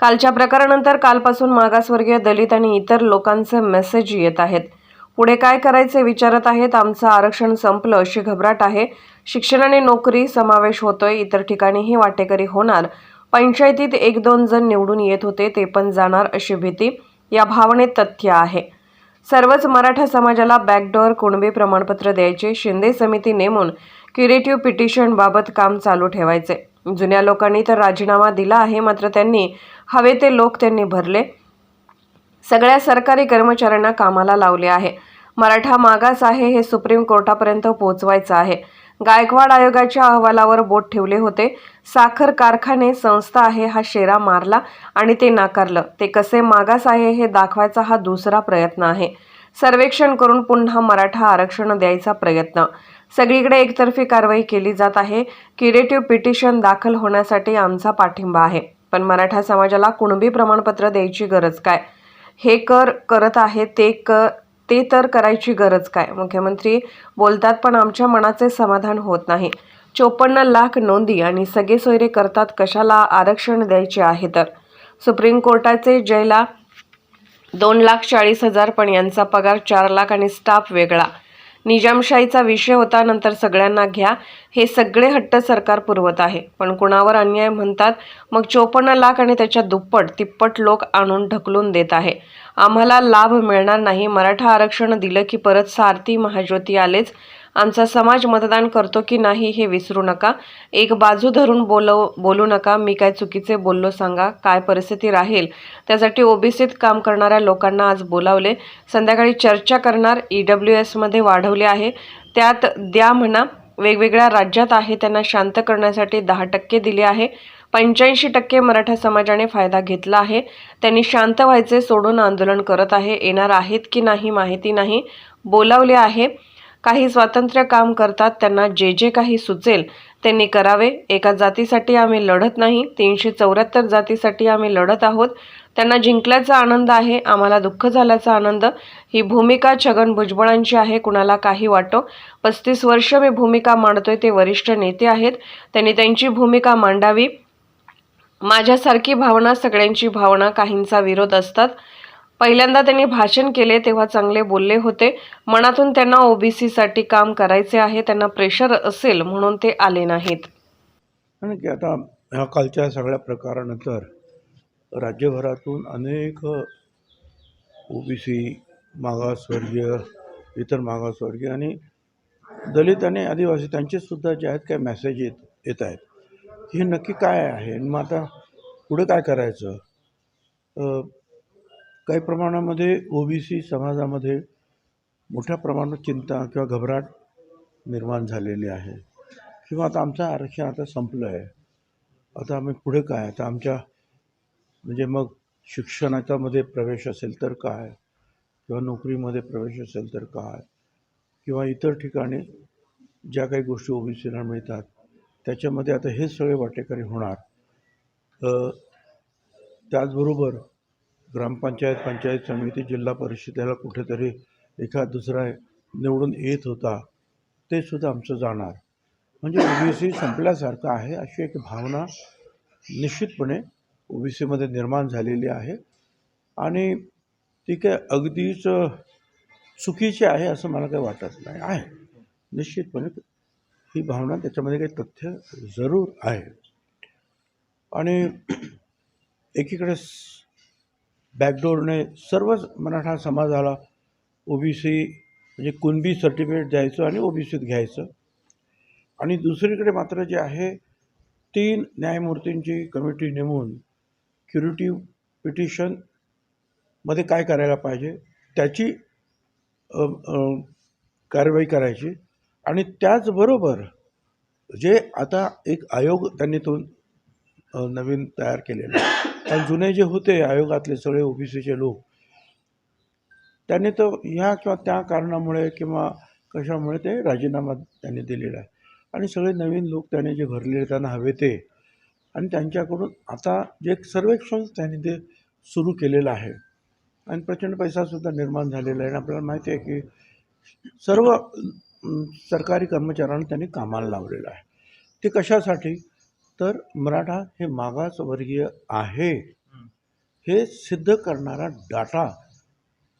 कालच्या प्रकारानंतर कालपासून मागासवर्गीय दलित आणि इतर लोकांचे मेसेज येत आहेत. पुढे काय करायचे विचारत आहेत? आमचं आरक्षण संपलं अशी घबराट आहे. शिक्षण आणि नोकरी समावेश होतोय इतर ठिकाणीही वाटेकरी होणार. पंचायतीत एक दोन जण निवडून येत होते ते पण जाणार अशी भीती. या भावनेत तथ्य आहे. सर्वच मराठा समाजाला बॅकडोअर कुणबी प्रमाणपत्र द्यायचे शिंदे समिती नेमून क्युरेटिव्ह पिटिशनबाबत काम चालू ठेवायचे. जुन्या लोकांनी तर राजीनामा दिला आहे मात्र त्यांनी हवे ते लोक त्यांनी भरले. सगळ्या सरकारी कर्मचाऱ्यांना कामाला लावले आहे. मराठा मागास आहे हे सुप्रीम कोर्टापर्यंत पोहोचवायचं आहे. गायकवाड आयोगाच्या अहवालावर बोट ठेवले होते. साखर कारखाने संस्था आहे हा शेरा मारला आणि ते नाकारलं. ते कसे मागास आहे हे दाखवायचा हा दुसरा प्रयत्न आहे. सर्वेक्षण करून पुन्हा मराठा आरक्षण द्यायचा प्रयत्न. सगळीकडे एकतर्फी कारवाई केली जात आहे. क्युरेटिव्ह पिटिशन दाखल होण्यासाठी आमचा पाठिंबा आहे. पण मराठा समाजाला कुणबी प्रमाणपत्र द्यायची गरज काय? हे कर करत आहे ते कर ते तर करायची गरज काय? मुख्यमंत्री बोलतात पण आमच्या मनाचे समाधान होत नाही. चोपन्न लाख नोंदी आणि सगळे सोयरे करतात कशाला आरक्षण द्यायचे आहे तर? सुप्रीम कोर्टाचे जयला दोन लाख चाळीस हजार पण यांचा पगार चार लाख आणि स्टाफ वेगळा. निजामशाहीचा विषय होता नंतर सगळ्यांना घ्या. हे सगळे हट्ट सरकार पुरवत आहे. पण कुणावर अन्याय म्हणतात? मग चोपन्न लाख आणि त्याच्या दुप्पट तिप्पट लोक आणून ढकलून देत आहे. आम्हाला लाभ मिळणार नाही. मराठा आरक्षण दिलं की परत सारथी महाज्योती आलेच. आमचा समाज मतदान करतो की नाही हे विसरू नका. एक बाजू धरून बोलव बोलू नका. मी काय चुकीचे बोललो सांगा. काय परिस्थिती राहील? त्यासाठी ओबीसीत काम करणाऱ्या लोकांना आज बोलावले. संध्याकाळी चर्चा करणार. ई डब्ल्यू एसमध्ये वाढवले आहे. त्यात द्या म्हणा. वेगवेगळ्या राज्यात आहे. त्यांना शांत करण्यासाठी दहा टक्के दिले आहे. पंच्याऐंशी टक्के मराठा समाजाने फायदा घेतला आहे. त्यांनी शांत व्हायचे सोडून आंदोलन करत आहे. येणार आहेत की नाही माहिती नाही. बोलावले आहे. काही स्वातंत्र्य काम करतात त्यांना जे जे काही सुचेल त्यांनी करावे. एका जातीसाठी आम्ही लढत नाही तीनशे चौऱ्याहत्तर जातीसाठी आम्ही लढत आहोत. त्यांना जिंकल्याचा आनंद आहे आम्हाला दुःख झाल्याचा आनंद. ही भूमिका छगन भुजबळांची आहे कुणाला काही वाटो. पस्तीस वर्ष मी भूमिका मांडतोय ते वरिष्ठ नेते आहेत. त्यांनी त्यांची भूमिका मांडावी. माझ्यासारखी भावना सगळ्यांची भावना काहींचा विरोध असतात. पहिल्यांदा त्यांनी भाषण केले तेव्हा चांगले बोलले होते. मनातून त्यांना ओबीसीसाठी काम करायचे आहे त्यांना प्रेशर असेल म्हणून ते आले नाहीत. आणि की आता ह्या कालच्या सगळ्या प्रकारानंतर राज्यभरातून अनेक ओ बी सी मागासवर्गीय इतर मागासवर्गीय आणि दलित आणि आदिवासी त्यांचेसुद्धा जे आहेत काय मेसेज येत येत आहेत. हे नक्की काय आहे? मग आता पुढे काय करायचं? काही प्रमाणामध्ये ओ बी सी समाजामध्ये मोठ्या प्रमाणात चिंता किंवा घबराट निर्माण झालेली आहे. किंवा आता आमचं आरक्षण आता संपलं आहे. आता आम्ही पुढे काय? आता आमच्या म्हणजे मग शिक्षणाच्यामध्ये प्रवेश असेल तर काय? किंवा नोकरीमध्ये प्रवेश असेल तर काय? किंवा इतर ठिकाणी ज्या काही गोष्टी ओबीसीला मिळतात त्याच्यामध्ये आता हे सगळे वाटेकरी होणार. त्याचबरोबर ग्रामपंचायत पंचायत समिती जिल्हा परिषदेला कुठेतरी एखा दुसरा निवडून येत होता ते सुद्धा आमचं जाणार. म्हणजे ओबीसी संपल्यासारखं आहे अशी एक भावना निश्चितपणे ओबीसीमध्ये निर्माण झालेली आहे. आणि ती काय अगदीच चुकीची आहे असं मला काही वाटत नाही आहे. निश्चितपणे ही भावना त्याच्यामध्ये काही तथ्य जरूर आहे. आणि एकीकडे बॅकडोरने सर्वच मराठा समाजाला ओ बी सी म्हणजे कुणबी सर्टिफिकेट द्यायचं आणि ओ बी सीत घ्यायचं. आणि दुसरीकडे मात्र जे आहे तीन न्यायमूर्तींची कमिटी नेमून क्युरिटिव्ह पिटिशनमध्ये काय करायला पाहिजे त्याची कारवाई करायची. आणि त्याचबरोबर जे आता एक आयोग त्यांनी तो नवीन तयार केलेला पण जुने जे होते आयोगातले सगळे ओबीसीचे लोक त्यांनी तर ह्या किंवा त्या कारणामुळे किंवा कशामुळे ते राजीनामा त्यांनी दिलेला आहे. आणि सगळे नवीन लोक त्याने जे भरलेले त्यांना हवे ते. आणि त्यांच्याकडून आता जे सर्वेक्षण त्यांनी ते सुरू केलेलं आहे. आणि प्रचंड पैसासुद्धा निर्माण झालेला आहे. आणि आपल्याला माहिती आहे की सर्व सरकारी कर्मचाऱ्यांना त्यांनी कामाला लावलेलं आहे. ते कशासाठी? तर मराठा हे मागासवर्गीय आहे. हे सिद्ध करणारा डाटा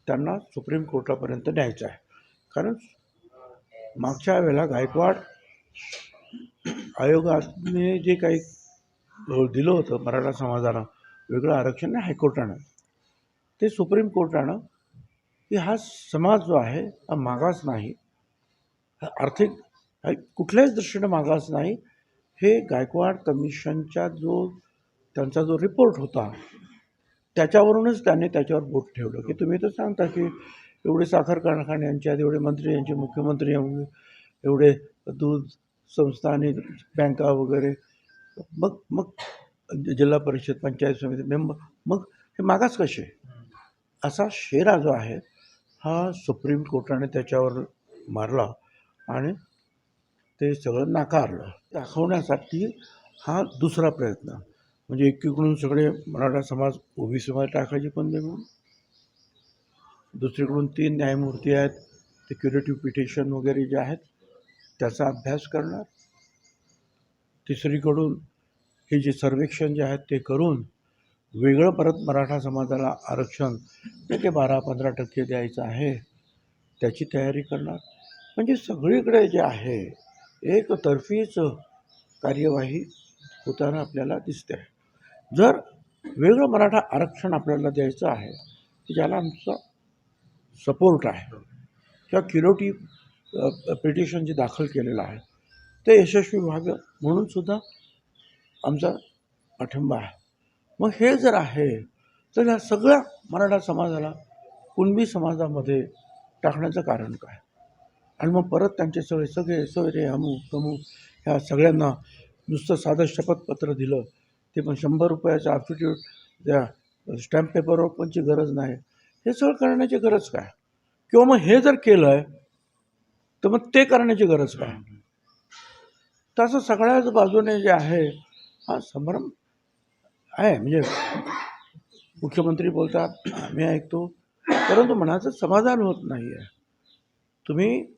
त्यांना सुप्रीम कोर्टापर्यंत न्यायचा आहे. कारण मागच्या वेळेला गायकवाड आयोगाने जे काही दिलं होतं मराठा समाजाला वेगळं आरक्षण नाही हायकोर्टानं. ते सुप्रीम कोर्टानं की हा समाज जो आहे हा मागास नाही. हा आर्थिक हा कुठल्याच दृष्टीनं मागास नाही. हे गायकवाड कमिशनच्या जो त्यांचा जो रिपोर्ट होता त्याच्यावरूनच त्यांनी त्याच्यावर बोट ठेवलं. की तुम्ही तर सांगता की एवढे साखर कारखान्यांच्या एवढे मंत्री यांचे मुख्यमंत्री एवढे एवढे दूध संस्था आणि बँका वगैरे मग मग जिल्हा परिषद पंचायत समिती मेंबर मग हे मागास कसे? असा शेरा जो आहे हा सुप्रीम कोर्टाने त्याच्यावर मारला आणि ते सगळं नाकारलं. दाखवण्यासाठी हा दुसरा प्रयत्न. म्हणजे एकीकडून सगळे मराठा समाज ओबीसीमध्ये टाकायचे पण म्हणून. दुसरीकडून तीन न्यायमूर्ती आहेत ते क्युरेटिव्ह पिटिशन वगैरे जे आहेत त्याचा अभ्यास करणार. तिसरीकडून हे जे सर्वेक्षण जे आहेत ते करून वेगळं परत मराठा समाजाला आरक्षण ते बारा पंधरा टक्के द्यायचं आहे त्याची तयारी करणार. म्हणजे सगळीकडे जे आहे एकतर्फीच कार्यवाही होताना आपल्याला दिसते जर वेगळं मराठा आरक्षण आपल्याला द्यायचं आहे की ज्याला आमचा सपोर्ट आहे किंवा किरोटी पिटिशन जे दाखल केलेलं आहे ते यशस्वी व्हावं म्हणून सुद्धा आमचा पाठिंबा आहे. मग हे जर आहे तर ह्या सगळ्या मराठा समाजाला कुणबी समाजामध्ये टाकण्याचं कारण काय? आणि मग परत त्यांचे सगळे सगळे सोयरे अमुक तमुक ह्या सगळ्यांना नुसतं साधं शपथपत्र दिलं. ते पण शंभर रुपयाचं ॲफिट्यूट द्या स्टॅम्प पेपरवर पणची गरज नाही. हे सगळं करण्याची गरज काय? किंवा मग हे जर केलं आहे तर मग ते करण्याची गरज काय? तसं सगळ्याच बाजूने जे आहे हा संभ्रम आहे. म्हणजे मुख्यमंत्री बोलतात आम्ही ऐकतो. परंतु मनाचं समाधान होत नाही आहे तुम्ही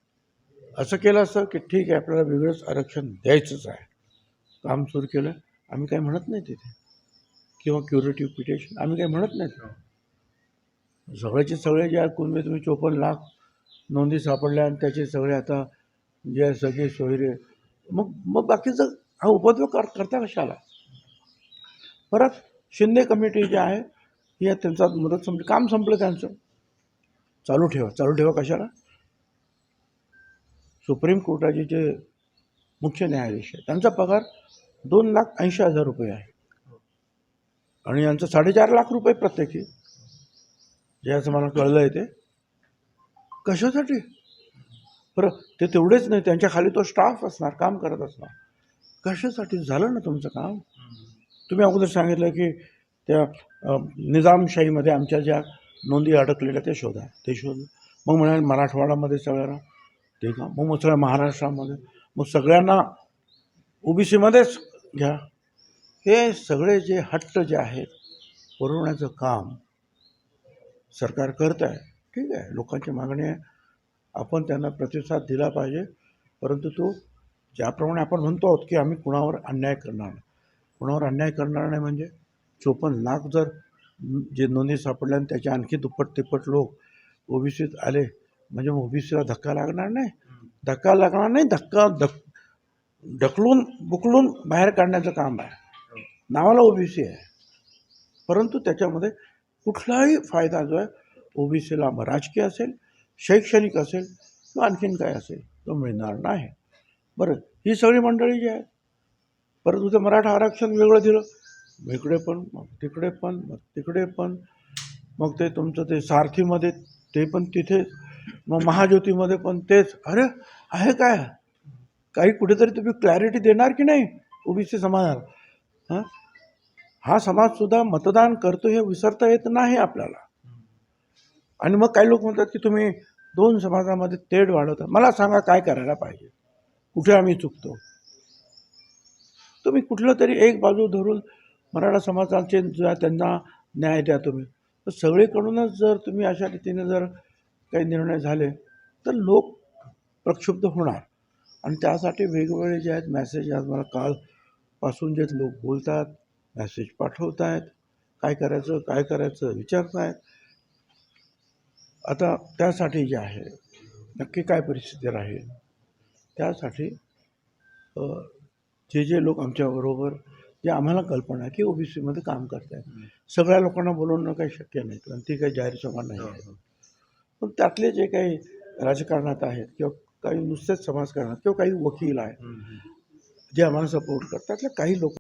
असं केलं असतं की ठीक आहे आपल्याला वेगळंच आरक्षण द्यायचंच आहे. काम सुरू केलं आम्ही काय म्हणत नाही तिथे. किंवा क्युरेटिव्ह पिटिशन आम्ही काही म्हणत नाही सगळ्याचे सगळे जे आहेत कुणबी तुम्ही चोपन्न लाख नोंदी सापडल्या आणि त्याचे सगळे आता जे सगळे सोयरे मग मग बाकीचं हा उपद्रव कर करता कशाला? परत शिंदे कमिटी जी आहे ही त्यांचा मुदत संपली काम संपलं त्यांचं. चालू ठेवा चालू ठेवा कशाला? सुप्रीम कोर्टाचे जे मुख्य न्यायाधीश आहे त्यांचा पगार दोन लाख ऐंशी हजार रुपये आहे. आणि यांचं साडेचार लाख रुपये प्रत्येकी जे असं मला कळलं आहे ते. कशासाठी? बरं ते तेवढेच नाही त्यांच्या खाली तो स्टाफ असणार काम करत असणार. कशासाठी? झालं ना तुमचं काम? तुम्ही अगोदर सांगितलं की त्या निजामशाहीमध्ये आमच्या ज्या नोंदी अडकलेल्या ते शोधा ते शोध. मग म्हणाल मराठवाड्यामध्ये सगळ्यांना ते का मग सगळ्या महाराष्ट्रामध्ये. मग सगळ्यांना ओबीसीमध्येच घ्या. हे सगळे जे हट्ट जे आहेत पुरवण्याचं काम सरकार करत आहे. ठीक आहे? लोकांची मागणी आहे. आपण त्यांना प्रतिसाद दिला पाहिजे. परंतु तो ज्याप्रमाणे आपण म्हणतो आहोत की आम्ही कुणावर अन्याय करणार नाही. कुणावर अन्याय करणार नाही म्हणजे चोपन्न लाख जर जे नोंदी सापडल्या आणि त्याचे आणखी दुप्पट तिप्पट लोक ओबीसीत आले म्हणजे ओबीसीला धक्का लागणार नाही. धक्का लागणार नाही धक्का धक ढकलून बुकलून बाहेर काढण्याचं काम आहे. नावाला ओबीसी आहे. परंतु त्याच्यामध्ये कुठलाही फायदा जो आहे ओबीसीला मग राजकीय असेल शैक्षणिक असेल किंवा आणखीन काय असेल तो मिळणार नाही. बरं ही सगळी मंडळी जी आहे परंतु ते मराठा आरक्षण वेगळं दिलं. इकडे पण मग तिकडे पण मग तिकडे पण मग ते तुमचं ते सारथीमध्ये ते पण तिथे मग महाज्योतीमध्ये पण तेच. अरे आहे काय? काही कुठेतरी तुम्ही क्लॅरिटी देणार की नाही? ओबीसी समाजाला. हां? हा समाजसुद्धा मतदान करतो हे विसरता येत नाही आपल्याला. आणि मग काही लोक म्हणतात की तुम्ही दोन समाजामध्ये तेढ वाढवता. मला सांगा काय करायला पाहिजे? कुठे आम्ही चुकतो? तुम्ही कुठलं तरी एक बाजू धरून मराठा समाजाचे त्यांना न्याय द्या तुम्ही. तर सगळीकडूनच जर तुम्ही अशा रीतीने जर काही निर्णय झाले तर लोक प्रक्षुब्ध होणार. आणि त्यासाठी वेगवेगळे जे आहेत मेसेज आज मला कालपासून जे लोक बोलतात मेसेज पाठवत आहेत काय करायचं काय करायचं विचारत नाही आता त्यासाठी जे आहे नक्की काय परिस्थिती राहील? त्यासाठी जे जे लोक आमच्याबरोबर जे आम्हाला कल्पना आहे की ओ बी सीमध्ये काम करत आहेत सगळ्या लोकांना बोलवणं काही शक्य नाही कारण ती काही जाहीर सभा नाही आहे. पण त्यातले जे काही राजकारणात आहेत किंवा काही नुसतेच समाजकारणात किंवा काही वकील आहेत जे आम्हाला सपोर्ट करतात त्यातले काही लोक